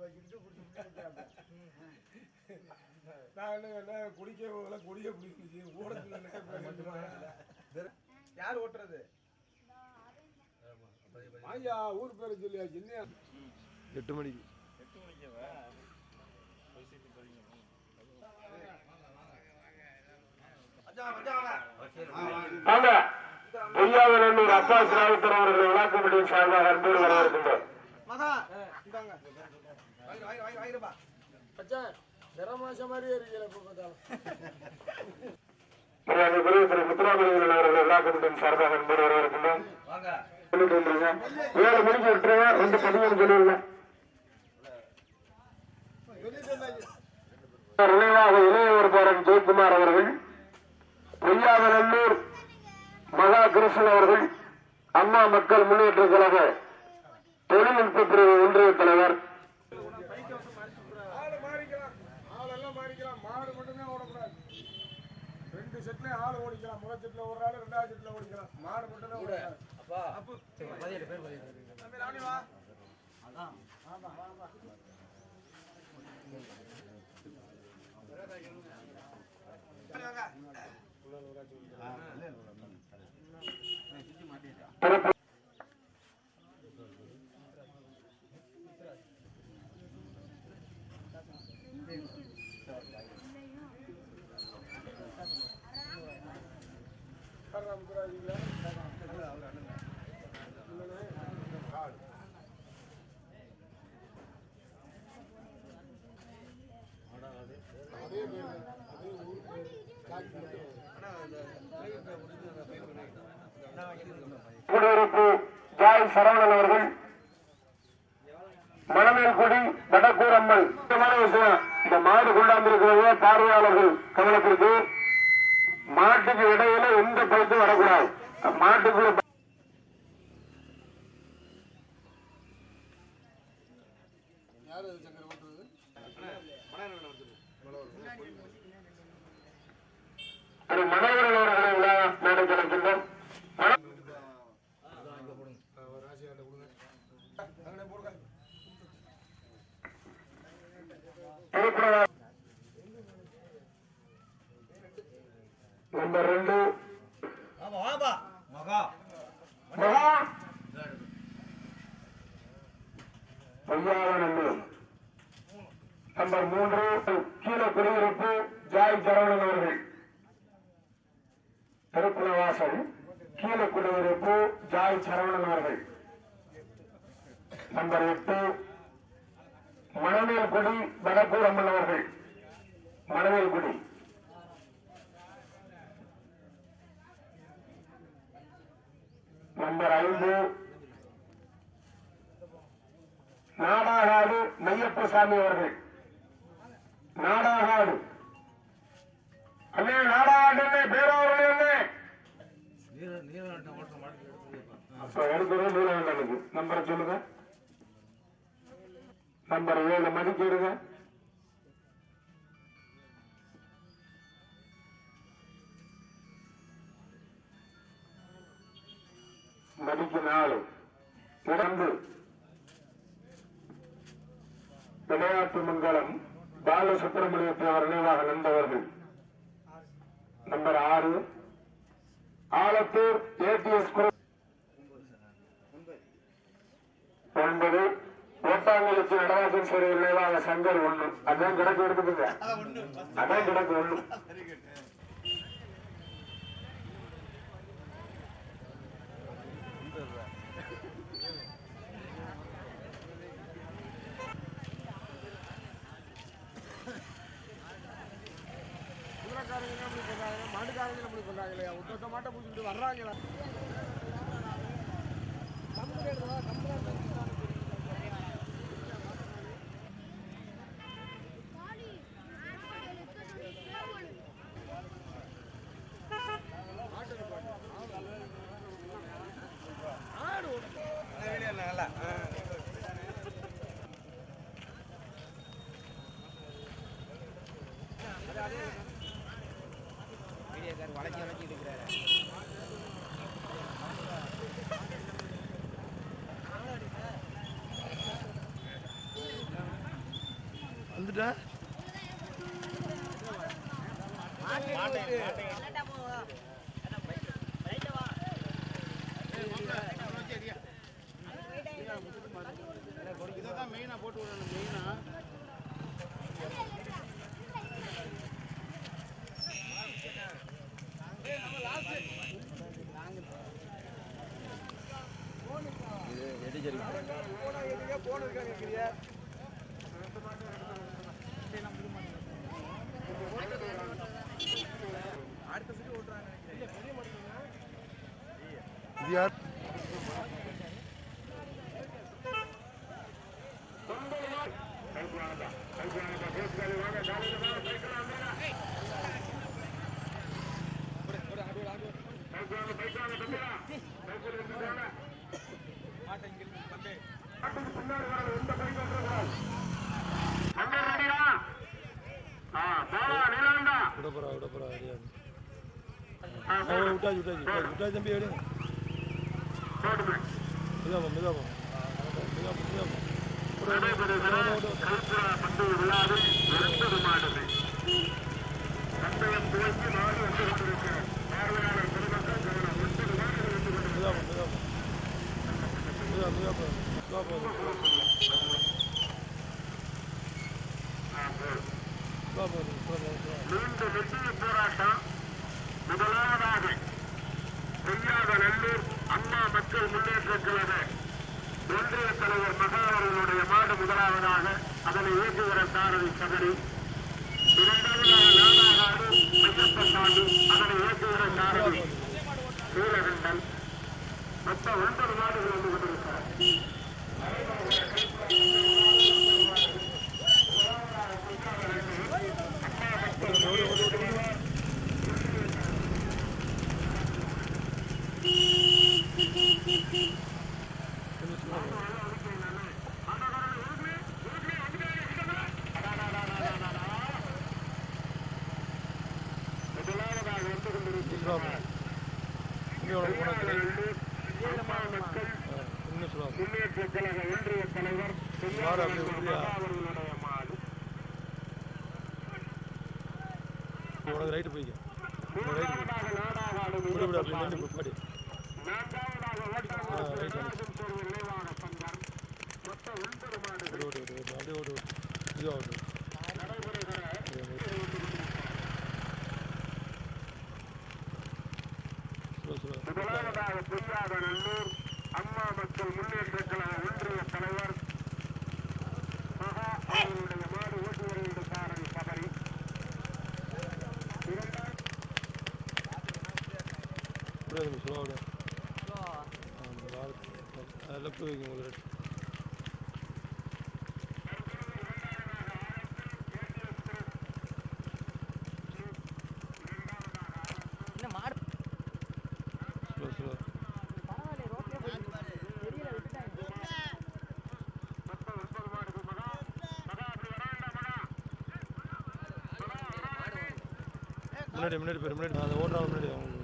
வச்சுக்கிட்டு குடிச்சு என்ன குடிக்க போகல குடிக்க யார் ஓட்டுறது ஐயா ஊர் பேர சொல்லியா சின்ன எட்டு மணிக்கு வாங்க பொய்யாவிலூர் அப்பாஸ் ராவுத்தர் அவர்கள் விழாக்கமிட்டியின் சார்பாக அன்போடு வரவேற்கின்றோம் மகா மாதிரியே இருக்கல இப்போ பார்த்தாலும் அவர்கள் சார்பாக வரவேற்கின்றோம் ஏழு மணிக்கு விட்டுருங்க ரெண்டு பதிமூணு நினைவாக இளையவர் பேரன் ஜெயக்குமார் அவர்கள் பொய்யாவிலூர் மகா கிருஷ்ணன் அவர்கள் அம்மா மக்கள் முன்னேற்ற கழக தொழில்நுட்ப பிரிவு ஒன்றிய தலைவர் ஆளு மாறிக்கலாம் மாறிக்கலாம் மாடு மட்டும்தான் ஓடக்கூடாது. ரெண்டு செட்லயும் ஆள் ஓடிக்கலாம். முதல் செட்ல ஒரு ஆள் ரெண்டாவது செட்ல ஓடிக்கலாம். மாடு ராணி வா. சிறப்பு ராமதுராஜிங்களா ஆள் அதே அதே குடியிருப்பு ஜாய் சரவணன் அவர்கள் மணமேல்குடி வடக்கூரம்மன் விஷயம் இந்த மாடு கொண்டாந்திருக்கிறது பார்வையாளர்கள் கவனத்திற்கு மாட்டுக்கு இடையில எந்த பழுத்தும் வரக்கூடாது. மாட்டுக்குள்ள யார் சங்கர் ஓட்டுறது திரு மனோகரன் அவர்களை விழா மேடை கலக்கின்றோம் ஒரு ராசியாட்ட கொடுங்க அங்கே போடுங்க திருப்புறவா மகா. மகா. பொய்யாவனல்லூர் நம்பர். மூன்று. கீழே குடியிருப்பு ஜாய் சரவணன் அவர்கள். திருப்புலவாசல் கீழே குடியிருப்பு ஜாய் சரவணன் அவர்கள். நம்பர் எட்டு. மணமேல்குடி வடக்கூரம்மன் அவர்கள். மணமேல்குடி நம்பர் ஐந்து. நாடாகாடு மையப்பசாமி அவர்கள். நாடாகாடு. அண்ணே நாடாகாடு என்ன பேராவர்கள் என்ன அப்ப எடுக்கிறது நீலகண்டனுக்கு நம்பரை சொல்லுங்க. நம்பர் ஏழு மணிக்கு எடுங்க மணிக்கு நாலு இரண்டு விளையாட்டு மங்கலம் பாலசுப்பிரமணியத்தை அவர் நினைவாக நின்றவர்கள் நம்பர் ஆறு ஆலத்தூர் ஏடிஎஸ் ஒன்பது ஓட்டாங்கலட்சி நடராஜன் சிறை நினைவாக சங்கர் ஒண்ணு அதான் கிடக்கு எடுத்துக்குங்க. அதான் கிடக்கு ஒண்ணு ஒட்டு மொத்தமாட்ட பூச்சிக்கிட்டு வர்றாங்களா வந்துட்டேன் செட்டியார் விடப்புறா விடப்புறா விட்டாச்சு விட்டாச்சு விட்டாச்சு தம்பி எடுங்க மிதவோ மிதவோ நடைபெறுகிற கல்புரா பண்டைய விழாவில் ஒன்பது மாடுகள் பந்தயம் துவக்கி மாடு வந்து கொண்டிருக்கிறது பார்வையாளர் பெருமக்கள் கவனம் ஒன்பது மாடுகள் வந்து கொண்டிருக்கிறது பாரு அப்படி உண்மையா உனக்கு ரைட்டு அப்படியே ஓடு ஓடு ஓடு. அப்படியே நம்ம ஸ்லோவாக விடும் அதில் போய் வைக்கும் உங்களுக்கு முன்னாடி முன்னாடி பேர் முன்னாடி. அதை ஓடுறாங்க முன்னாடி.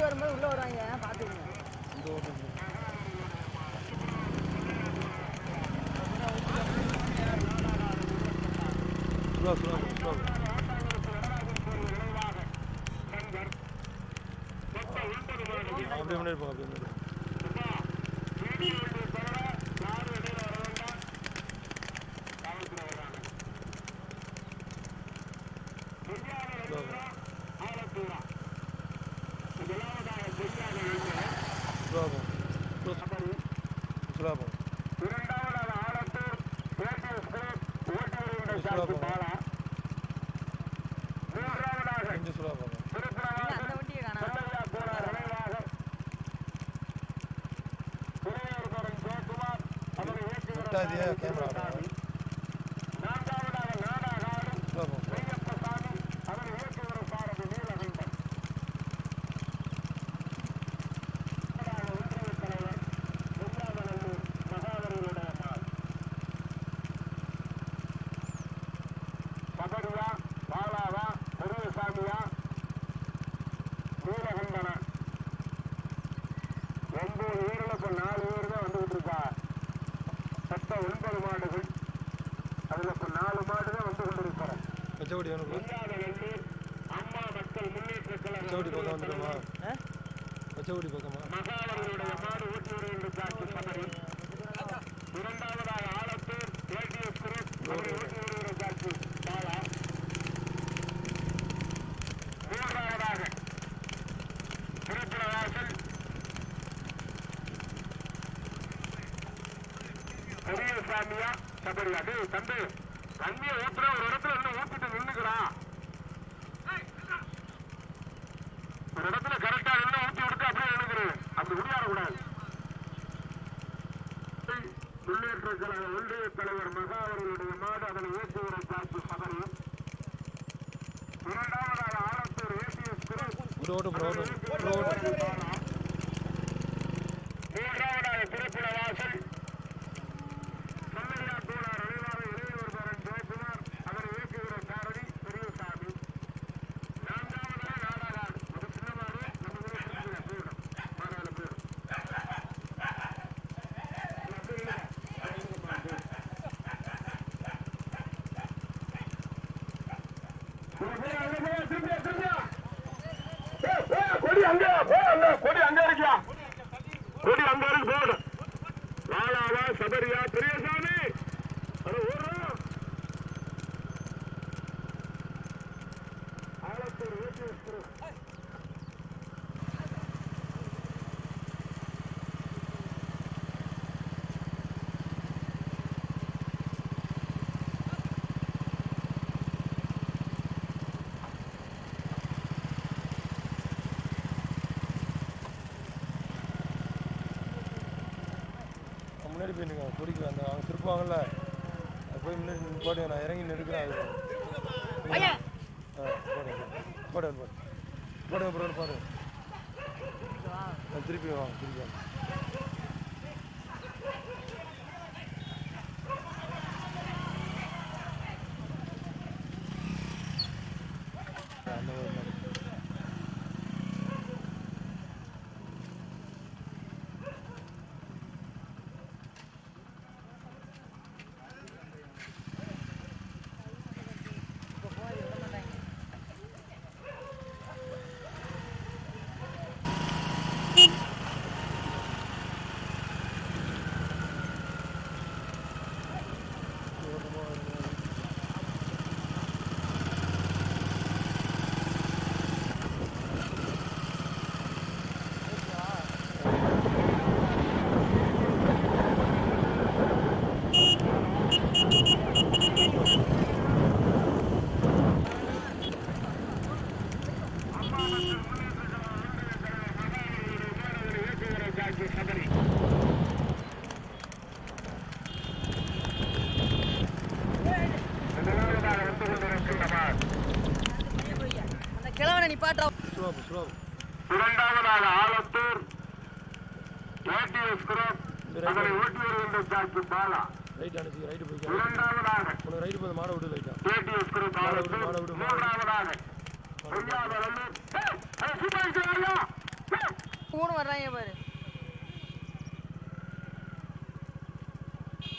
வரும்போது உள்ளே வருவாங்க பார்த்துக்கோங்க. சுலா போகும் மூன்றாவதாக கொஞ்சம் சுலா போகும் அவரை ஒன்பது மாடுகள். அதுல இப்ப நாலு மாடு தான் வந்து கொண்டிருக்கிறேன் பச்சைப்படி வேணும் நல்லூர் அம்மா மக்கள் முன்னேற்ற பச்சைப்படி பக்கம் வந்துடுமா? பச்சைப்படி பக்கமா? மகாவர்களுடைய மாடு ஊட்டி வருகின்ற காட்சி சபரி இரண்டாவதாக ஆலத்தூர் ஏடிஎஸ் குரூப் பெரியசாமியா சபரியா டேய் தம்பி. தண்ணியை ஊத்துற ஒரு இடத்துல இன்னும் ஊத்திட்டு நின்னுக்கிறான் ஒரு இடத்துல கரெக்டா நின்று ஊத்தி விட்டு அப்படியே நின்னுக்கிறது அப்படி உடையாடக்கூடாது முன்னேற்ற கழக ஒன்றிய தலைவர் மகா அவர்களுடைய மாடு அதனை ஏற்றுகிற காட்சி சபரி. இரண்டாவதாக ஆலத்தூர் குரூப் அங்க இருக்கு போடு போய் நிற்க குடிக்க அந்த அவங்க திருப்பாங்கல்ல போய் முன்னாடி போட்டு நான் இறங்கி நிற்கிறேன் அது ஆ போடு போடு. போடு போடு. போடு போடு ஆ, திருப்பி வாங்க திருப்பி வாங்க அந்த ஒரு மாதிரி. அந்த கிழவனை நிப்பாட்டுறா ஸ்லோ ஸ்லோ இரண்டாவதாக ஆலத்தூர் ஏடிஎஸ் குரூப் அதனை ஓட்டி வருகின்ற பாலா. ரைட் அனுப்பி ரைட்டு போய்க்க இரண்டாவதாக உனக்கு ரைட்டு போய் மாடை விடு லைட்டா ஏடிஎஸ் குரூப் ஆலத்தூர். மாட விடு. மூன்றாவதாக ஏய். மூணு வர்றாங்க பாரு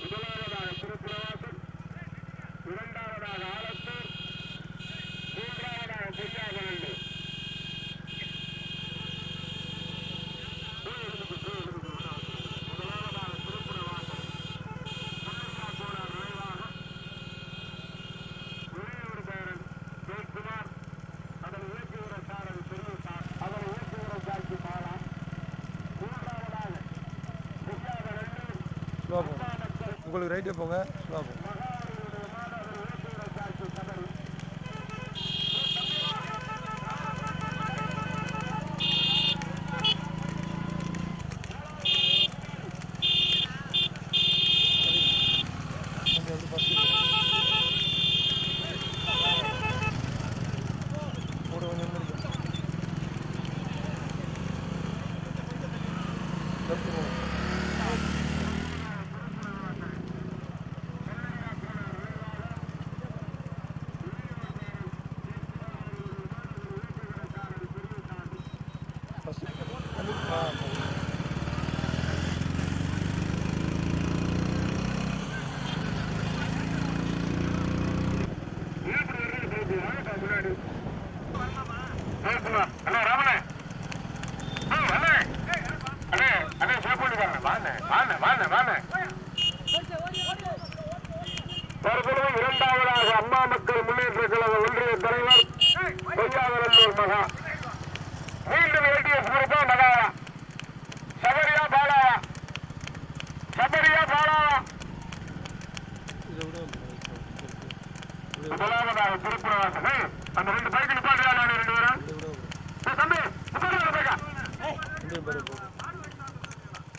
முதலாவதாக திருப்புரவாசல் இரண்டாவதாக ஆலத்தூர் மூன்றாவதாக பொய்யாவரல்லூர் முதலாவதாக திருப்புரவாசல் மன்னர்லா கோடார் நினைவாக இளையவர் பேரன் ஜெயக்குமார் அதனை இயக்குகிற சாரதி பெரிய சார் அதனை இயக்குகிற காட்சி பாலா மூன்றாவதாக பொய்யாவரல்லூர் ஸ்லோ போங்க உங்களுக்கு ரைட்டே போங்க. ஸ்லோ போங்க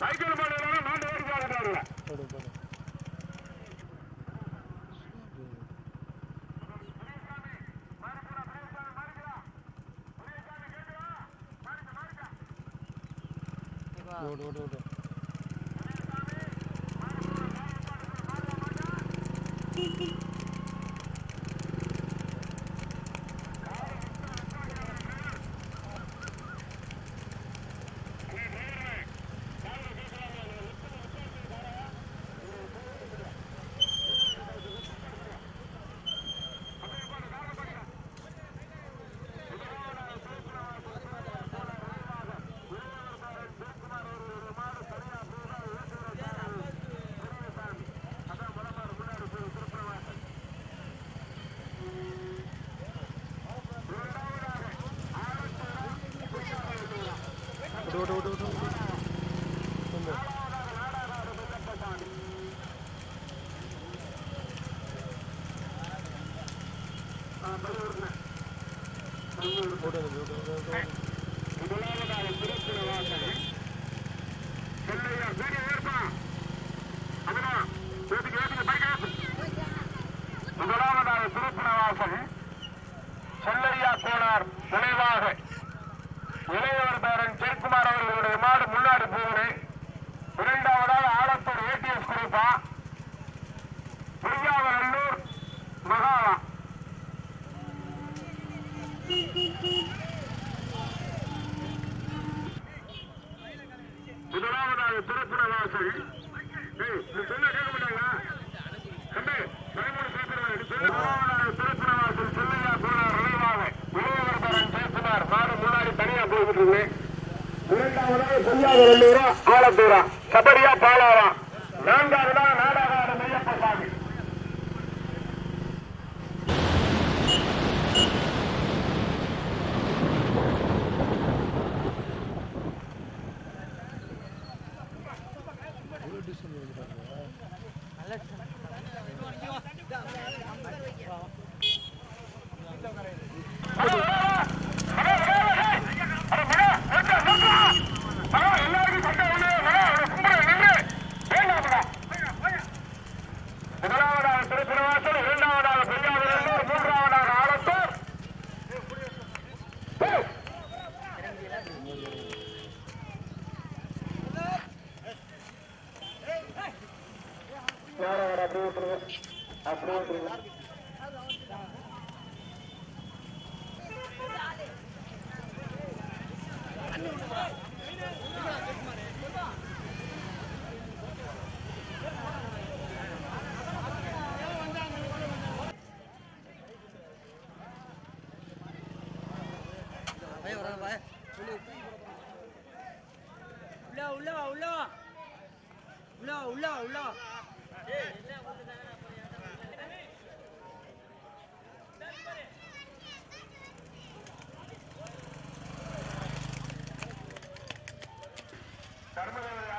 சைக்கிள் போடுறாங்க நாலு பேர் போடுறாங்க ஓடு ஓடு ஓடு. ஆர் மாதம் முன்னாடி தனியா போய்கிட்டு இருந்தேன். இரண்டாவதாக பொய்யாத வெள்ளூரா கொடுக்கலாம் உள்ள உள்ள உள்ள. உள்ள உள்ள உள்ள. தர்மதேவன்